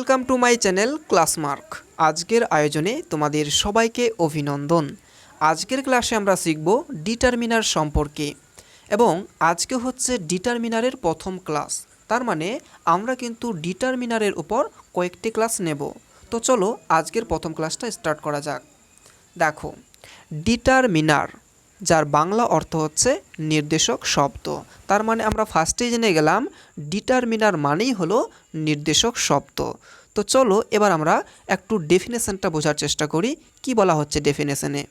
Welcome to my channel Classmark আজকের আয়োজনে তোমাদের সবাইকে অভিনন্দন। আজকের ক্লাসে আমরা শিখব ডিটারমিনার সম্পর্কে। এবং আজকে হচ্ছে ডিটারমিনারের প্রথম ক্লাস তার মানে আমরা কিন্তু ডিটারমিনারের উপর কয়েকটি ক্লাস নেব। তো চলো আজকের প্রথম ক্লাসটা স্টার্ট করা যাক। দেখো ডিটারমিনার যার বাংলা অর্থ হচ্ছে নির্দেশক শব্দ। তার মানে আমরা ফার্স্টেই জেনে গেলাম ডিটারমিনার মানেই হলো নির্দেশক শব্দ। তো চলো এবার আমরা একটু ডেফিনেশনটা বোঝার চেষ্টা করি, কি বলা হচ্ছে ডেফিনেশনে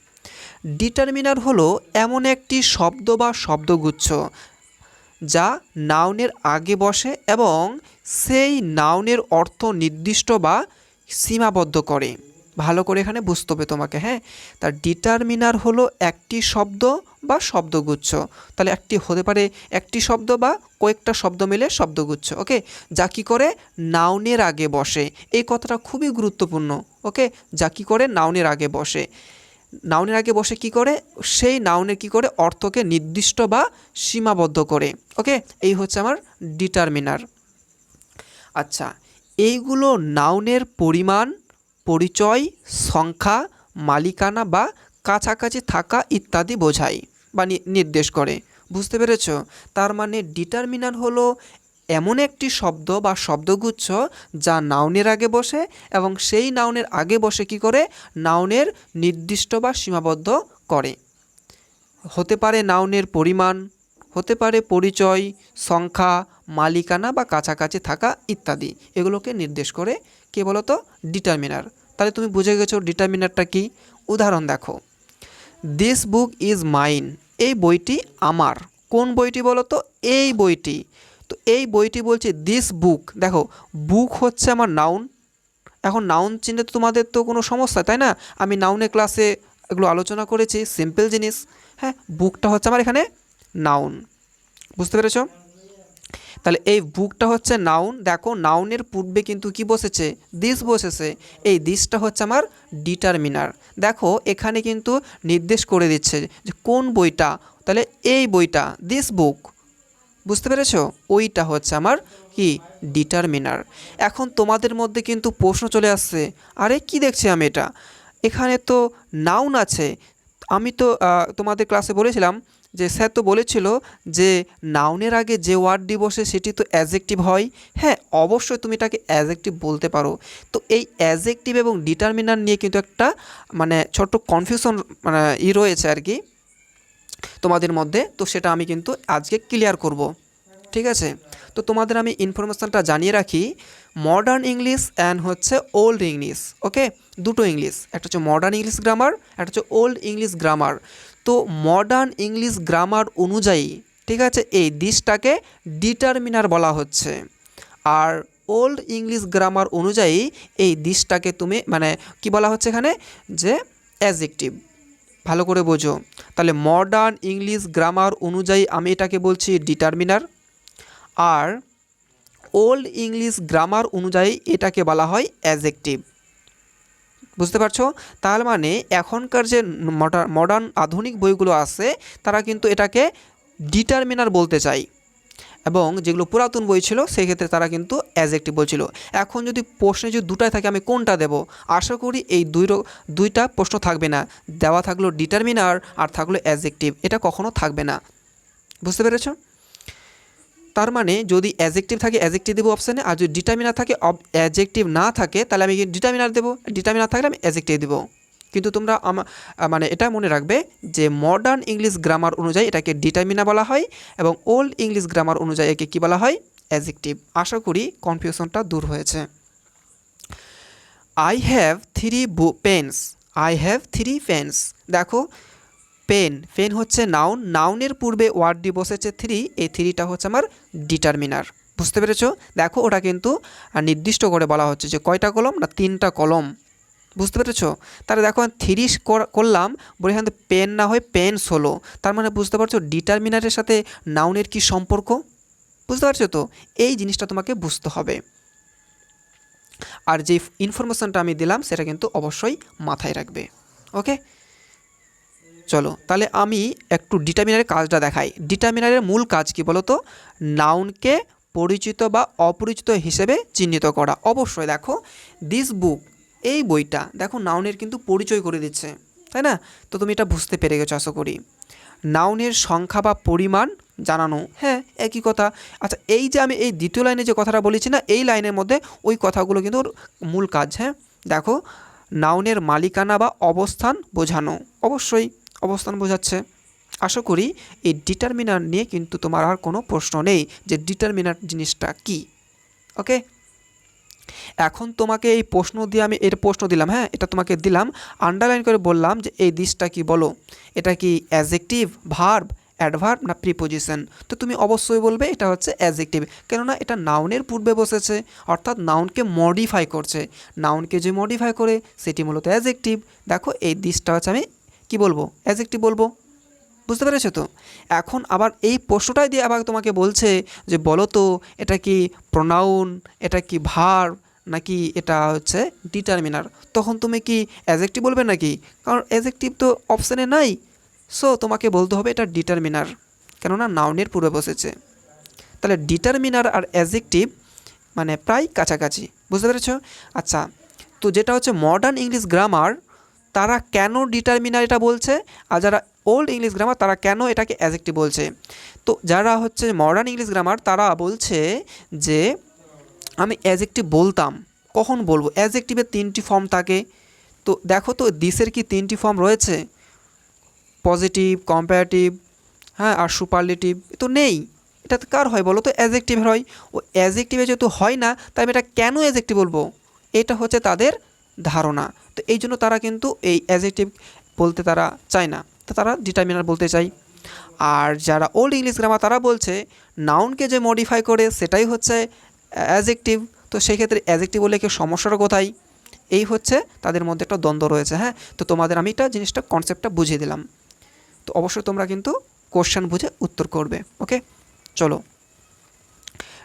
ডিটারমিনার হলো এমন একটি শব্দ বা শব্দগুচ্ছ যা নাউনের আগে বসে এবং সেই নাউনের অর্থ নির্দিষ্ট বা সীমাবদ্ধ করে। ভালো করে এখানে বুঝতে হবে তোমাকে হ্যাঁ? তার ডিটারমিনার হলো একটি শব্দ বা শব্দগুচ্ছ। তাহলে একটি হতে পারে একটি শব্দ বা কয়েকটা শব্দ মিলে শব্দগুচ্ছ, ওকে? যা কি করে? নাউনের আগে বসে। এই কথাটা খুবই গুরুত্বপূর্ণ, ওকে? যা কি করে? নাউনের আগে বসে। নাউনের আগে বসে কি করে? সেই নাউনের কি করে? অর্থকে নির্দিষ্ট বা সীমাবদ্ধ করে, ওকে? এই হচ্ছে আমার ডিটারমিনার আচ্ছা এইগুলো নাউনের পরিমাণ পরিচয়, সংখ্যা, মালিকানা বা কাছাকাছি থাকা ইত্যাদি বোঝায় বা নির্দেশ করে। বুঝতে পেরেছ? তার মানে ডিটারমিনার হলো এমন একটি শব্দ বা শব্দগুচ্ছ যা নাউনের আগে বসে এবং সেই নাউনের আগে বসে কি করে? নাউনের নির্দিষ্ট বা সীমাবদ্ধ করে। হতে পারে নাউনের পরিমাণ, হতে পারে পরিচয়, সংখ্যা, মালিকানা বা কাছাকাছি থাকা ইত্যাদি। এগুলোকে নির্দেশ করে কে বলতো? ডিটারমিনার তাহলে তুমি বুঝে গেছো ডিটারমিনারটা কি? উদাহরণ দেখো। দিস বুক ইজ মাইন এই বইটি আমার। কোন বইটি বলো তো এই বইটি। তো এই বইটি বলছে দিস বুক দেখো বুক হচ্ছে আমার নাউন এখন নাউন চিনতে তো তোমাদের তো কোনো সমস্যা, তাই না? আমি নাউনের ক্লাসে এগুলো আলোচনা করেছি সিম্পল জিনিস। হ্যাঁ বুকটা হচ্ছে আমার এখানে নাউন বুঝতে পেরেছ? তাহলে এই বুকটা হচ্ছে নাউন দেখো নাউনের পূর্বে কিন্তু কি বসেছে? দিস বসেছে। এই দিসটা হচ্ছে আমার ডিটারমিনার দেখো এখানে কিন্তু নির্দেশ করে দিচ্ছে যে কোন বইটা? তাহলে এই বইটা দিস বুক বুঝতে পেরেছ? ওইটা হচ্ছে আমার কি? ডিটারমিনার এখন তোমাদের মধ্যে কিন্তু প্রশ্ন চলে আসছে, আরে কি দেখছি আমি এটা? এখানে তো নাউন আছে। আমি তো তোমাদের ক্লাসে বলেছিলাম যে স্যার তো বলেছিল যে নাউনের আগে যে ওয়ার্ডটি বসে সেটি তো অ্যাজেক্টিভ হয়। হ্যাঁ অবশ্যই তুমি এটাকে অ্যাজেক্টিভ বলতে পারো। তো এই অ্যাজেক্টিভ এবং ডিটারমিনার নিয়ে কিন্তু একটা মানে ছোট্ট কনফিউশন মানে ই রয়েছে আর কি তোমাদের মধ্যে। তো সেটা আমি কিন্তু আজকে ক্লিয়ার করব। ঠিক আছে? তো তোমাদের আমি ইনফরমেশানটা জানিয়ে রাখি। মডার্ন ইংলিশ অ্যান্ড হচ্ছে ওল্ড ইংলিশ ওকে দুটো ইংলিশ একটা হচ্ছে মডার্ন ইংলিশ গ্রামার একটা হচ্ছে ওল্ড ইংলিশ গ্রামার তো মডার্ন ইংলিশ গ্রামার অনুযায়ী, ঠিক আছে, এই দিসটাকে ডিটারমিনার বলা হচ্ছে। আর ওল্ড ইংলিশ গ্রামার অনুযায়ী এই দিসটাকে তুমি মানে কি বলা হচ্ছে এখানে? যে অ্যাজেক্টিভ ভালো করে বোঝো। তাহলে মডার্ন ইংলিশ গ্রামার অনুযায়ী আমি এটাকে বলছি ডিটারমিনার আর ওল্ড ইংলিশ গ্রামার অনুযায়ী এটাকে বলা হয় অ্যাজেক্টিভ বুঝতে পারছ? তার মানে এখনকার যে মডার্ন আধুনিক বইগুলো আছে, তারা কিন্তু এটাকে ডিটারমিনার বলতে চায়। এবং যেগুলো পুরাতন বই ছিল, সেক্ষেত্রে তারা কিন্তু অ্যাজেক্টিভ বলছিল এখন যদি প্রশ্নে যদি দুটাই থাকে, আমি কোনটা দেব? আশা করি এই দুই দুইটা প্রশ্ন থাকবে না। দেওয়া থাকল ডিটারমিনার আর থাকল অ্যাজেক্টিভ এটা কখনো থাকবে না। বুঝতে পেরেছ? তার মানে যদি অ্যাজেক্টিভ থাকে অ্যাজেক্টিভ দেবো অপশানে আর যদি ডিটারমিনার থাকে অ্যাজেক্টিভ না থাকে, তাহলে আমি ডিটারমিনার দেবো? ডিটারমিনার থাকলে আমি অ্যাজেক্টিভ দেবো। কিন্তু তোমরা মানে এটা মনে রাখবে যে মডার্ন ইংলিশ গ্রামার অনুযায়ী এটাকে ডিটারমিনার বলা হয় এবং ওল্ড ইংলিশ গ্রামার অনুযায়ী একে কী বলা হয়? অ্যাজেক্টিভ আশা করি কনফিউশনটা দূর হয়েছে। I have three pens I have three pens দেখো পেন। পেন হচ্ছে নাউন নাউনের পূর্বে ওয়ার্ডটি বসেছে থ্রি এই থ্রিটা হচ্ছে আমার ডিটারমিনার বুঝতে পেরেছ? দেখো, ওটা কিন্তু নির্দিষ্ট করে বলা হচ্ছে যে কয়টা কলম না তিনটা কলম। বুঝতে পেরেছ? তাহলে দেখো থ্রি করলাম, বলে এখান পেন না হয় পেন্স হলো তার মানে বুঝতে পারছ ডিটারমিনারের সাথে নাউনের কি সম্পর্ক? বুঝতে পারছ তো? এই জিনিসটা তোমাকে বুঝতে হবে। আর যে ইনফরমেশনটা আমি দিলাম, সেটা কিন্তু অবশ্যই মাথায় রাখবে। ওকে চলো, তাহলে আমি একটু ডিটারমিনারের কাজটা দেখাই। ডিটারমিনারের মূল কাজ কি বলো তো নাউনকে পরিচিত বা অপরিচিত হিসেবে চিহ্নিত করা। অবশ্যই দেখো দিস বুক এই বইটা, দেখো নাউনের কিন্তু পরিচয় করে দিচ্ছে, তাই না? তো তুমি এটা বুঝতে পেরে গেছো আশা করি। নাউনের সংখ্যা বা পরিমাণ জানানো হ্যাঁ একই কথা। আচ্ছা এই যে আমি এই দ্বিতীয় লাইনে যে কথাটা বলেছি না, এই লাইনের মধ্যে ওই কথাগুলো কিন্তু মূল কাজ হ্যাঁ? দেখো নাউনের মালিকানা বা অবস্থান বোঝানো, অবশ্যই। অবস্থান বোঝাচ্ছে। আশা করি এই ডিটারমিনার নিয়ে কিন্তু তোমার আর কোনো প্রশ্ন নেই যে ডিটারমিনার জিনিসটা কি। ওকে? এখন তোমাকে এই প্রশ্ন দিয়ে আমি এর প্রশ্ন দিলাম হ্যাঁ? এটা তোমাকে দিলাম আন্ডারলাইন করে বললাম যে এই দিসটা কি বলো? এটা কি অ্যাজেক্টিভ ভার্ব অ্যাডভার্ব না প্রিপোজিশন তো তুমি অবশ্যই বলবে এটা হচ্ছে অ্যাজেক্টিভ কেননা এটা নাউনের পূর্বে বসেছে, অর্থাৎ নাউনকে মডিফাই করছে। নাউনকে যে মডিফাই করে, সেটি মূলত অ্যাজেক্টিভ দেখো এই দিসটা হচ্ছে আমি কি বলব? অ্যাজেক্টিভ বলব? বুঝতে পেরেছ তো? এখন আবার এই প্রশ্নটাই দিয়ে আবার তোমাকে বলছে যে বলো তো, এটা কি প্রোনাউন এটা কি ভার নাকি এটা হচ্ছে ডিটারমিনার তখন তুমি কি অ্যাজেক্টিভ বলবে নাকি? কারণ অ্যাজেক্টিভ তো অপশানে নাই। সো তোমাকে বলতে হবে এটা ডিটারমিনার কেননা নাউনের পূর্বে বসেছে। তাহলে ডিটারমিনার আর অ্যাজেক্টিভ মানে প্রায় কাছাকাছি। বুঝতে পেরেছ? আচ্ছা তো যেটা হচ্ছে মডার্ন ইংলিশ গ্রামার তারা কেন ডিটারমিনার এটা বলছে? আর যারা ওল্ড ইংলিশ গ্রামার তারা কেন এটাকে অ্যাজেক্টিভ বলছে? তো যারা হচ্ছে মডার্ন ইংলিশ গ্রামার তারা বলছে যে, আমি অ্যাজেক্টিভ বলতাম। কখন বলব? অ্যাজেক্টিভের তিনটি ফর্ম থাকে। তো দেখো তো দিসের কি তিনটি ফর্ম রয়েছে? পজিটিভ কম্পারেটিভ হ্যাঁ আর সুপারলেটিভ তো নেই। এটা কার হয় বলো তো? অ্যাজেক্টিভের হয়। ও অ্যাজেক্টিভে যেহেতু হয় না, তাই আমি এটা কেন অ্যাজেক্টিভ বলব? এটা হচ্ছে তাদের ধারণা। তো এই জন্য তারা কিন্তু এই অ্যাজেক্টিভ বলতে তারা চায় না। তো তারা ডিটারমিনার বলতে চায়। আর যারা ওল্ড ইংলিশ গ্রামার তারা বলছে নাউনকে যে মডিফাই করে সেটাই হচ্ছে অ্যাজেক্টিভ তো সেই ক্ষেত্রে অ্যাজেক্টিভ বলে কি সমস্যাটা কোথায়? এই হচ্ছে তাদের মধ্যে একটা দ্বন্দ্ব রয়েছে হ্যাঁ? তো তোমাদের আমি এটা জিনিসটা কনসেপ্টটা বুঝিয়ে দিলাম। তো অবশ্যই তোমরা কিন্তু কোশ্চেন বুঝে উত্তর করবে ওকে চলো।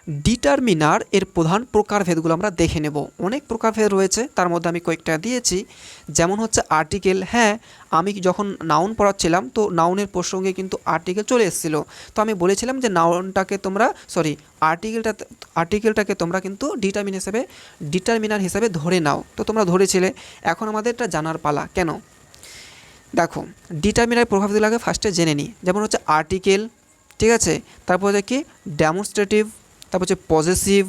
ডিটারমিনার এর প্রধান প্রকারভেদগুলো আমরা দেখে নেব। অনেক প্রকারভেদ রয়েছে, তার মধ্যে আমি কয়েকটা দিয়েছি। যেমন হচ্ছে আর্টিকেল হ্যাঁ আমি যখন নাউন পড়াচ্ছিলাম, তো নাউনের প্রসঙ্গে কিন্তু আর্টিকেল চলে এসেছিল। তো আমি বলেছিলাম যে নাউনটাকে তোমরা সরি আর্টিকেলটা আর্টিকেলটাকে তোমরা কিন্তু ডিটারমিন হিসেবে ডিটারমিনার হিসেবে ধরে নাও। তো তোমরা ধরেছিলে, এখন আমাদের এটা জানার পালা। কেন? দেখো ডিটারমিনার প্রভাবগুলো আগে ফার্স্টে জেনে নিই যেমন হচ্ছে আর্টিকেল ঠিক আছে? তারপর হচ্ছে কি ডেমনস্ট্রেটিভ তারপর হচ্ছে পজেসিভ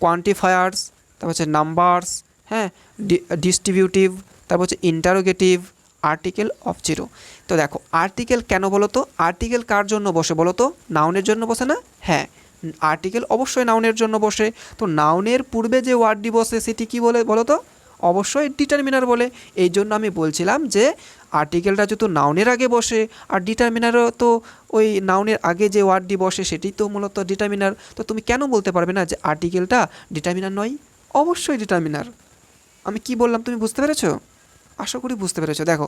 কোয়ান্টিফায়ার্স তারপর হচ্ছে নাম্বারস হ্যাঁ ডিস্ট্রিবিউটিভ তারপর হচ্ছে ইন্টারোগেটিভ আর্টিকেল অফ জিরো তো দেখো আর্টিকেল কেন বলো তো আর্টিকেল কার জন্য বসে বলো তো নাউনের জন্য বসে না? হ্যাঁ আর্টিকেল অবশ্যই নাউনের জন্য বসে। তো নাউনের পূর্বে যে ওয়ার্ডটি বসে, সেটি কী বলে বলো তো অবশ্যই ডিটারমিনার বলে। এই জন্য আমি বলছিলাম যে আর্টিকেলটা যেহেতু নাউনের আগে বসে, আর ডিটারমিনারও তো ওই নাউনের আগে যে ওয়ার্ডটি বসে, সেটি তো মূলত ডিটারমিনার তো তুমি কেন বলতে পারবে না যে আর্টিকেলটা ডিটারমিনার নয়? অবশ্যই ডিটারমিনার আমি কি বললাম তুমি বুঝতে পেরেছ? আশা করি বুঝতে পেরেছ। দেখো,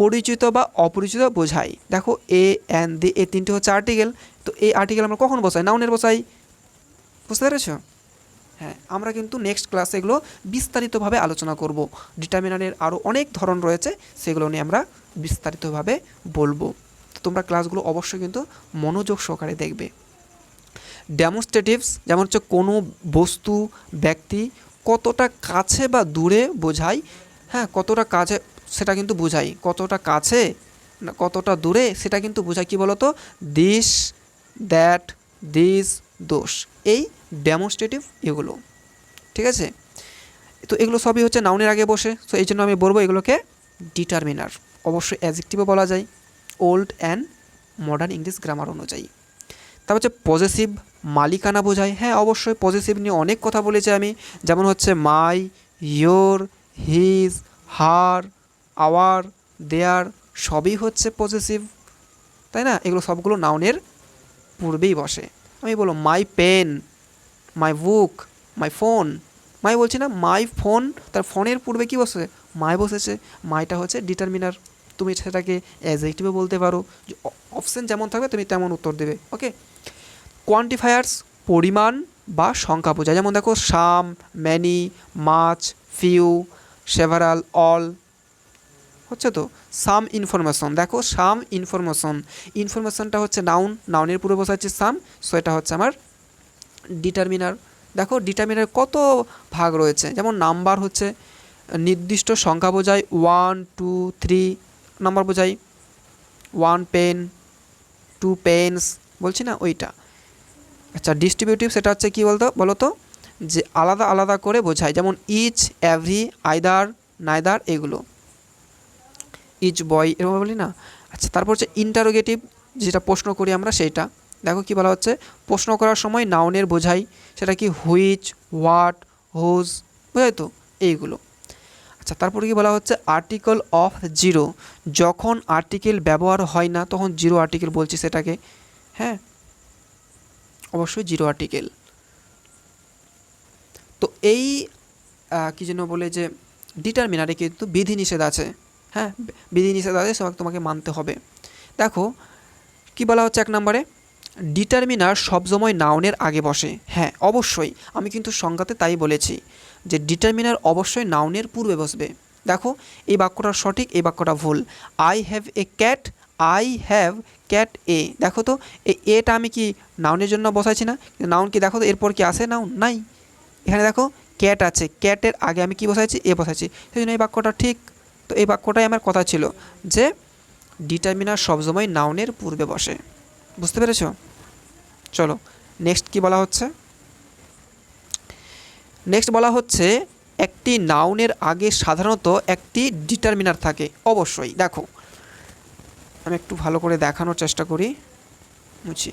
পরিচিত বা অপরিচিত বোঝাই। দেখো এ এন দি এই তিনটে হচ্ছে আর্টিকেল তো এই আর্টিকেল আমরা কখন বসাই? নাউনের বসাই। বুঝতে পেরেছ? হ্যাঁ আমরা কিন্তু নেক্সট ক্লাসে এগুলো বিস্তারিতভাবে আলোচনা করব। ডিটারমিনারের আরও অনেক ধরন রয়েছে, সেগুলো নিয়ে আমরা বিস্তারিতভাবে বলব। তো তোমরা ক্লাসগুলো অবশ্যই কিন্তু মনোযোগ সহকারে দেখবে। ডেমনস্ট্রেটিভস যেমন হচ্ছে কোনো বস্তু, ব্যক্তি কতটা কাছে বা দূরে বোঝায় হ্যাঁ কতটা কাছে সেটা কিন্তু বোঝায়। কতটা কাছে না, কতটা দূরে সেটা কিন্তু বোঝায় কী বলতো? দিস দ্যাট দিস দোষ। এই ডেমনস্ট্রেটিভ এগুলো। ঠিক আছে? তো এগুলো সবই হচ্ছে নাউনের আগে বসে। তো এই জন্য আমি বলব এগুলোকে ডিটারমিনার অবশ্যই অ্যাজেক্টিভও বলা যায়। Old and modern English grammar অনুযায়ী। তারপর হচ্ছে পজেসিভ মালিকানা বোঝায়। হ্যাঁ অবশ্যই পজেসিভ নিয়ে অনেক কথা বলেছি আমি। যেমন হচ্ছে my your his her our their সবই হচ্ছে পজেসিভ তাই না? এগুলো সবগুলো নাউনের পূর্বেই বসে। আমি বলব my pen my book my phone মাই বলছি না মাই ফোন তার ফোনের পূর্বে কি বসেছে? মাই বসেছে। মাইটা হচ্ছে ডিটারমিনার তুমি সেটাকে অ্যাজেক্টিভে বলতে পারো। অপশন যেমন থাকবে, তুমি তেমন উত্তর দেবে। ওকে কোয়ান্টিফায়ার্স পরিমাণ বা সংখ্যা বোঝায়। যেমন দেখো some many much few several all হচ্ছে তো সাম ইনফরমেশন। দেখো সাম ইনফরমেশন। ইনফরমেশনটা হচ্ছে নাউন নাউনের পূর্বে বসা হচ্ছে সাম। সো এটা হচ্ছে আমার ডিটারমিনার দেখো ডিটারমিনার কত ভাগ রয়েছে? যেমন নাম্বার হচ্ছে, নির্দিষ্ট সংখ্যা বোঝায় ওয়ান টু থ্রি নাম্বার বোঝায়। ওয়ান পেন টু পেন্স বলছি না ওইটা। আচ্ছা ডিস্ট্রিবিউটিভ সেটা হচ্ছে কী বলতো? বলো তো যে আলাদা আলাদা করে বোঝায়। যেমন ইচ এভরি আইদার নাইদার এগুলো। ইচ বয় এরকম বলি না? আচ্ছা তারপর হচ্ছে ইন্টারোগেটিভ যেটা প্রশ্ন করি আমরা সেইটা। দেখো কি বলা হচ্ছে? প্রশ্ন করার সময় নাউনের বোঝাই, সেটা কি হুইচ হোয়াট হোজ বোঝাই তো? এইগুলো। আচ্ছা তারপরে কি বলা হচ্ছে? আর্টিকেল অফ জিরো যখন আর্টিকেল ব্যবহার হয় না, তখন জিরো আর্টিকেল বলছি সেটাকে। হ্যাঁ? অবশ্যই জিরো আর্টিকেল তো এই কি যেন বলে যে ডিটারমিনারে কিন্তু বিধিনিষেধ আছে। হ্যাঁ বিধিনিষেধ আছে সব তোমাকে মানতে হবে। দেখো, কি বলা হচ্ছে এক নম্বরে? ডিটারমিনার সবসময় নাউনের আগে বসে। হ্যাঁ অবশ্যই। আমি কিন্তু সংজ্ঞাতে তাই বলেছি যে ডিটারমিনার অবশ্যই নাউনের পূর্বে বসবে। দেখো, এই বাক্যটা সঠিক, এই বাক্যটা ভুল। I have a cat I have cat a দেখো তো, এই এটা আমি কি নাউনের জন্য বসাইছি না? নাউন কি দেখো তো, এরপর কি আসে নাউন? নাই। এখানে দেখো ক্যাট আছে। ক্যাটের আগে আমি কি বসাইছি? এ বসাইছি। সেই জন্য এই বাক্যটা ঠিক। তো এই বাক্যটাই আমার কথা ছিল যে ডিটারমিনার সবসময় নাউনের পূর্বে বসে। বুঝতে পেরেছ? চলো নেক্সট কি বলা হচ্ছে? নেক্সট বলা হচ্ছে একটি নাউনের আগে সাধারণত একটি ডিটারমিনার থাকে, অবশ্যই। দেখো, আমি একটু ভালো করে দেখানোর চেষ্টা করি, বুঝছি।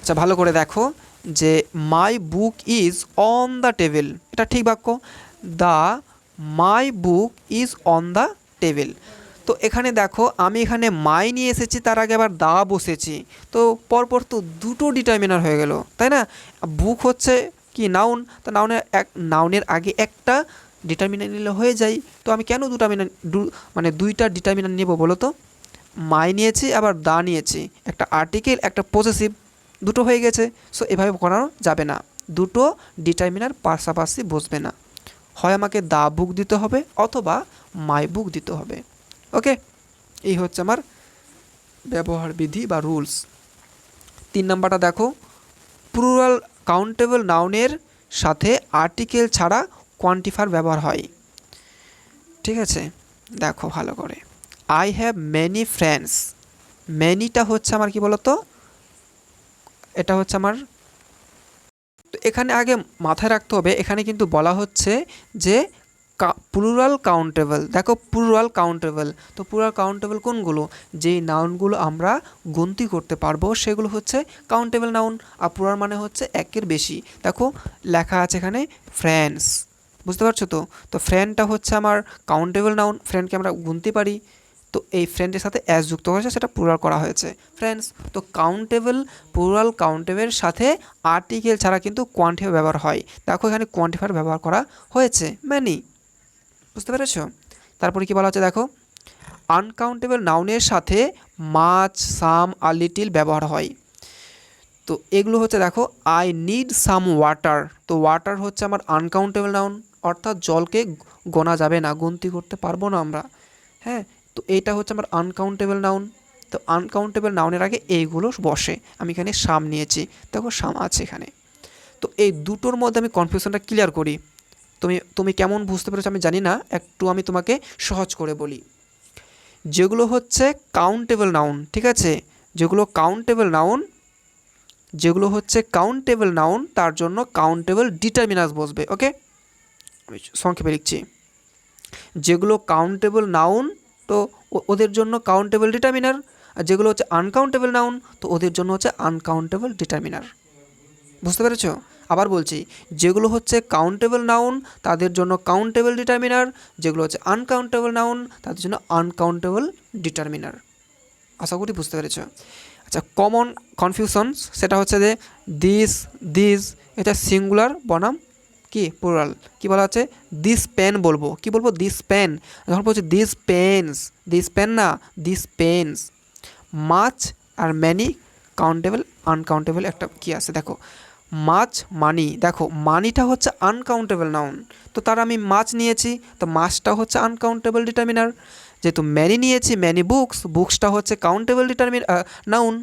আচ্ছা ভালো করে দেখো যে my book is on the table এটা ঠিক বাক্য। The my book is on the table তো এখানে দেখো, আমি এখানে মাই নিয়ে এসেছি, তার আগে আবার দা বসেছি। তো পরপর তো দুটো ডিটারমিনার হয়ে গেল, তাই না? বুক হচ্ছে কি নাউন তো নাউনের এক নাউনের আগে একটা ডিটারমিনার নিলে হয়ে যায়। তো আমি কেন দুটা মানে দুইটা ডিটারমিনার নেব বলো তো? মাই নিয়েছি, আবার দা নিয়েছি। একটা আর্টিকেল একটা পজেসিভ দুটো হয়ে গেছে। সো এভাবে করানো যাবে না। দুটো ডিটারমিনার পাশাপাশি বসবে না। হয় আমাকে দা বুক দিতে হবে অথবা মাই বুক দিতে হবে। ওকে? এই হচ্ছে আমার ব্যবহার বিধি বা রুলস। তিন নাম্বারটা দেখো। প্লুরাল কাউন্টেবল নাউনের সাথে আর্টিকেল ছাড়া কোয়ান্টিফায়ার ব্যবহার হয়। ঠিক আছে? দেখো ভালো করে। আই হ্যাভ মেনি ফ্রেন্ডস মেনিটা হচ্ছে আমার কি বলতো? এটা হচ্ছে আমার তো এখানে আগে মাথায় রাখতে হবে, এখানে কিন্তু বলা হচ্ছে যে প্লুরাল কাউন্টেবল দেখো প্লুরাল কাউন্টেবল তো প্লুরাল কাউন্টেবল কোনগুলো? যেই নাউনগুলো আমরা গন্তি করতে পারব, সেগুলো হচ্ছে কাউন্টেবল নাউন আর প্লুরাল মানে হচ্ছে একের বেশি। দেখো লেখা আছে এখানে ফ্রেন্ডস বুঝতে পারছ তো? তো ফ্রেন্ডটা হচ্ছে আমার কাউন্টেবল নাউন ফ্রেন্ডকে আমরা গুনতে পারি। তো এই ফ্রেন্ডের সাথে অ্যাস যুক্ত হয়েছে, সেটা প্লুরাল করা হয়েছে। ফ্রেন্ডস তো কাউন্টেবল প্লুরাল কাউন্টেবল সাথে আর্টিকেল ছাড়া কিন্তু কোয়ান্টিফায়ার ব্যবহার হয়। দেখো এখানে কোয়ান্টিফায়ার ব্যবহার করা হয়েছে। ম্যানি বুঝতে পেরেছ? তারপরে কি বলা হচ্ছে দেখো? আনকাউন্টেবল নাউনের সাথে মাছ সাম আর লিটিল ব্যবহার হয়। তো এগুলো হচ্ছে দেখো আই নিড সাম ওয়াটার তো ওয়াটার হচ্ছে আমার আনকাউন্টেবল নাউন অর্থাৎ জলকে গোনা যাবে না, গুনতি করতে পারব না আমরা। হ্যাঁ? তো এইটা হচ্ছে আমার আনকাউন্টেবল নাউন তো আনকাউন্টেবল নাউনের আগে এইগুলো বসে। আমি এখানে সাম নিয়েছি। দেখো সাম আছে এখানে। তো এই দুটোর মধ্যে আমি কনফিউশনটা ক্লিয়ার করি। তুমি তুমি কেমন বুঝতে পেরেছ আমি জানি না। একটু আমি তোমাকে সহজ করে বলি। যেগুলো হচ্ছে কাউন্টেবল নাউন ঠিক আছে? যেগুলো কাউন্টেবল নাউন যেগুলো হচ্ছে কাউন্টেবল নাউন তার জন্য কাউন্টেবল ডিটারমিনাস বসবে ওকে সংক্ষেপে লিখছি। যেগুলো কাউন্টেবল নাউন তো ওদের জন্য কাউন্টেবল ডিটারমিনার আর যেগুলো হচ্ছে আনকাউন্টেবল নাউন তো ওদের জন্য হচ্ছে আনকাউন্টেবল ডিটারমিনার বুঝতে পেরেছ? আবার বলছি, যেগুলো হচ্ছে কাউন্টেবল নাউন তাদের জন্য কাউন্টেবল ডিটারমিনার যেগুলো হচ্ছে আনকাউন্টেবল নাউন তাদের জন্য আনকাউন্টেবল ডিটারমিনার আশা করি বুঝতে পেরেছ? আচ্ছা কমন কনফিউশনস সেটা হচ্ছে যে দিস দিস এটা সিঙ্গুলার বনাম। কি? প্লুরাল কি বলা হচ্ছে দিস পেন বলব। কি বলব? দিস পেন যখন বলছে দিস পেনস দিস পেন না দিস পেনস মাছ আর ম্যানি কাউন্টেবল আনকাউন্টেবল একটা কি আছে? দেখো মাছ মানি দেখো মানিটা হচ্ছে আনকাউন্টেবল নাউন তো তার আমি মাছ নিয়েছি, তো মাছটা হচ্ছে আনকাউন্টেবল ডিটারমিনার যেহেতু ম্যানি নিয়েছি ম্যানি বুকস বুকসটা হচ্ছে কাউন্টেবল ডিটারমিন নাউন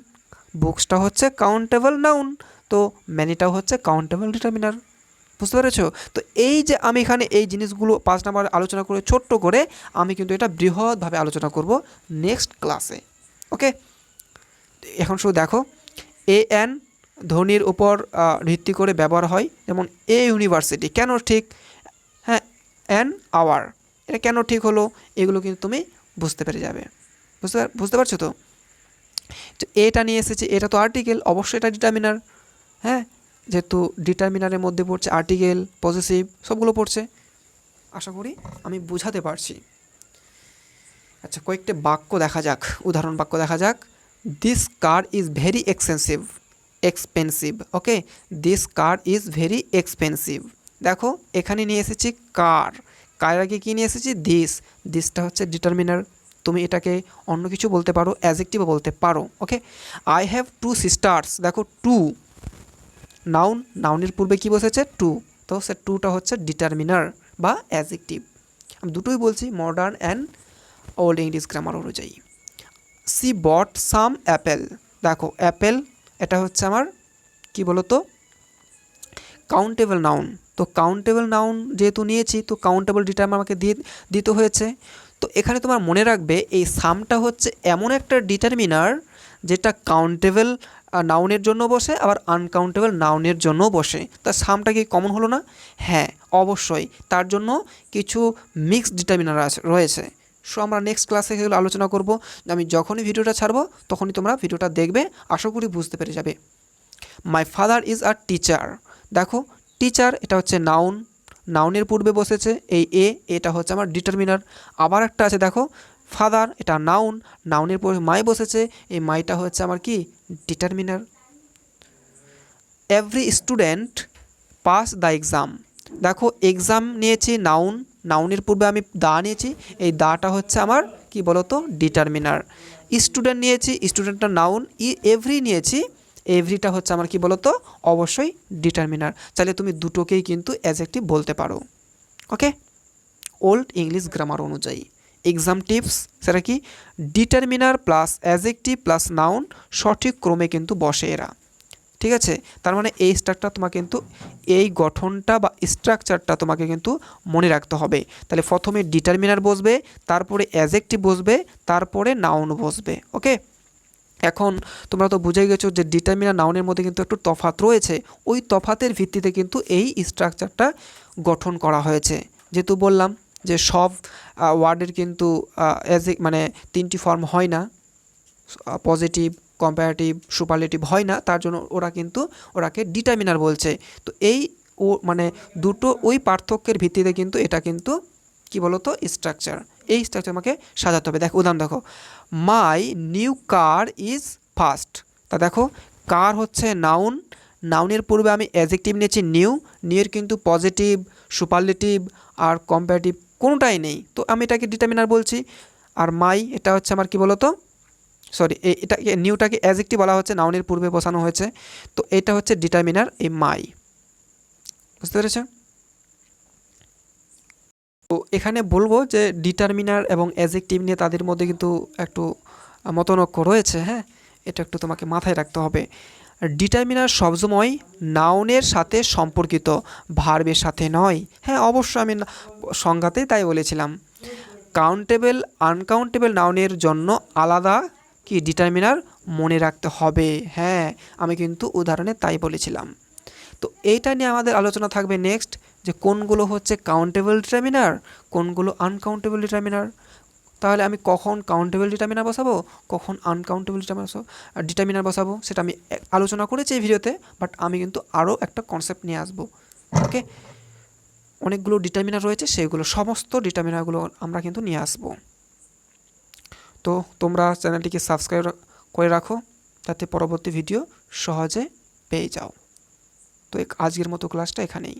বুকসটা হচ্ছে কাউন্টেবল নাউন তো ম্যানিটাও হচ্ছে কাউন্টেবল ডিটারমিনার বুঝতে পেরেছ? তো এই যে আমি এখানে এই জিনিসগুলো পাঁচ নাম্বার আলোচনা করে ছোট্ট করে আমি কিন্তু এটা বৃহৎভাবে আলোচনা করব নেক্সট ক্লাসে ওকে এখন শুধু দেখো এ এন ধ্বনির উপর ভিত্তি করে ব্যবহার হয় যেমন এ ইউনিভার্সিটি কেন ঠিক? হ্যাঁ অ্যান আওয়ার এটা কেন ঠিক হলো? এগুলো কিন্তু তুমি বুঝতে পেরে যাবে। বুঝতে পার- বুঝতে পারছ তো? এটা নিয়ে এসেছে, এটা তো আর্টিকেল অবশ্যই এটা ডিটারমিনার হ্যাঁ? যেহেতু ডিটারমিনারের মধ্যে পড়ছে আর্টিকেল পজিটিভ সবগুলো পড়ছে। আশা করি আমি বোঝাতে পারছি। আচ্ছা কয়েকটি বাক্য দেখা যাক, উদাহরণ বাক্য দেখা যাক। This car is very expensive expensive okay this car is very expensive দেখো, এখানে নিয়ে এসেছি কার কার আগে কী নিয়ে এসেছি? দিস দিসটা হচ্ছে ডিটারমিনার তুমি এটাকে অন্য কিছু বলতে পারো অ্যাজেক্টিভও বলতে পারো okay I have two sisters দেখো টু নাউন নাউনের পূর্বে কি বসেছে? টু তো সে টুটা হচ্ছে ডিটারমিনার বা অ্যাজেক্টিভ আমি দুটোই বলছি modern and old English grammar অনুযায়ী। সি বট সাম অ্যাপেল দেখো অ্যাপেল এটা হচ্ছে আমার, কি বলতো? কাউন্টেবল নাউন তো কাউন্টেবল নাউন যেহেতু নিয়েছি, তো কাউন্টেবল ডিটার্ম আমাকে দিয়ে, দিতে হয়েছে। তো এখানে তোমার মনে রাখবে, এই সামটা হচ্ছে এমন একটা ডিটারমিনার যেটা কাউন্টেবল নাউনের জন্য বসে, আবার আনকাউন্টেবল নাউনের জন্য বসে। তা সামটা কি কমন হলো না? হ্যাঁ অবশ্যই। তার জন্য কিছু মিক্সড ডিটারমিনার আছে, রয়েছে। সো আমরা নেক্সট ক্লাসে সেগুলো আলোচনা করব। আমি যখনই ভিডিওটা ছাড়বো, তখনই তোমরা ভিডিওটা দেখবে। আশা করি বুঝতে পেরে যাবে। My father is a teacher দেখো টিচার এটা হচ্ছে নাউন নাউনের পূর্বে বসেছে, এই এ এটা হচ্ছে আমার ডিটারমিনার আবার একটা আছে, দেখো ফাদার এটা নাউন নাউনের পরে মাই বসেছে, এই মাইটা হচ্ছে আমার কি? Determiner every student pass the exam দেখো এক্সাম নিয়েছি নাউন নাউনের পূর্বে আমি দা নিয়েছি, এই দাটা হচ্ছে আমার, কি বলতো ডিটারমিনার স্টুডেন্ট নিয়েছি স্টুডেন্টটা নাউন ই এভরি নিয়েছি এভরিটা হচ্ছে আমার কি বলতো, অবশ্যই ডিটারমিনার চাইলে তুমি দুটোকেই কিন্তু অ্যাজেক্টিভ বলতে পারো। ওকে ওল্ড ইংলিশ গ্রামার অনুযায়ী। এক্সাম টিপস সেটা কি? Determiner plus adjective plus noun সঠিক ক্রমে কিন্তু বসে এরা। ঠিক আছে? তার মানে এই স্ট্রাকচার তোমাকে কিন্তু এই গঠনটা বা স্ট্রাকচারটা তোমাকে কিন্তু মনে রাখতে হবে। তাহলে প্রথমে ডিটারমিনার বসবে, তারপরে অ্যাজেক্টিভ বসবে, তারপরে নাউন বসবে ওকে এখন তোমরা তো বুঝে গেছো যে ডিটারমিনার নাউনের মধ্যে কিন্তু একটু তফাত রয়েছে। ওই তফাতের ভিত্তিতে কিন্তু এই স্ট্রাকচারটা গঠন করা হয়েছে। যেহেতু বললাম যে সব ওয়ার্ডের কিন্তু অ্যাজ মানে তিনটি ফর্ম হয় না। পজিটিভ কম্পারেটিভ সুপারলেটিভ হয় না। তার জন্য ওরা কিন্তু ওরাকে ডিটারমিনার বলছে। তো এই ও মানে দুটো ওই পার্থক্যের ভিত্তিতে কিন্তু এটা কিন্তু কি বলতো? স্ট্রাকচার এই স্ট্রাকচার আমাকে সাজাতে হবে। দেখো, উদাহরণ দেখো। My new car is fast তা দেখো কার হচ্ছে নাউন নাউনের পূর্বে আমি অ্যাজেক্টিভ নিয়েছি নিউ নিউয়ের কিন্তু পজিটিভ সুপারলেটিভ আর কম্পারেটিভ কোনোটাই নেই। তো আমি এটাকে ডিটারমিনার বলছি। আর মাই এটা হচ্ছে আমার কি বলতো? সরি এটাকে নিউটাকে অ্যাজেক্টিভ বলা হচ্ছে নাউনের পূর্বে বসানো হয়েছে। তো এটা হচ্ছে ডিটারমিনার এই মাই বুঝতে পেরেছ? তো এখানে বলব যে ডিটারমিনার এবং অ্যাজেক্টিভ নিয়ে তাদের মধ্যে কিন্তু একটু মতনৈক্য রয়েছে হ্যাঁ? এটা একটু তোমাকে মাথায় রাখতে হবে। ডিটারমিনার সবসময় নাউনের সাথে সম্পর্কিত, ভার্বের সাথে নয়। হ্যাঁ অবশ্যই আমি সংজ্ঞাতেই তাই বলেছিলাম। কাউন্টেবল, আনকাউন্টেবল নাউনের জন্য আলাদা কি ডিটারমিনার মনে রাখতে হবে? হ্যাঁ আমি কিন্তু উদাহরণে তাই বলেছিলাম। তো এইটা নিয়ে আমাদের আলোচনা থাকবে নেক্সট যে কোনগুলো হচ্ছে কাউন্টেবল ডিটারমিনার, কোনগুলো আনকাউন্টেবল ডিটারমিনার। তাহলে আমি কখন কাউন্টেবল ডিটারমিনার বসাবো? কখন আনকাউন্টেবল ডিটারমিনার ডিটারমিনার বসাবো? সেটা আমি আলোচনা করেছি এই ভিডিওতে বাট আমি কিন্তু আরও একটা কনসেপ্ট নিয়ে আসব ওকে অনেকগুলো ডিটারমিনার রয়েছে, সেগুলো সমস্ত ডিটারমিনারগুলো আমরা কিন্তু নিয়ে আসব। তো তোমরা চ্যানেলটিকে সাবস্ক্রাইব করে রাখো, যাতে পরবর্তী ভিডিও সহজে পেয়ে যাও। তো আজকের মতো ক্লাসটা এখানেই।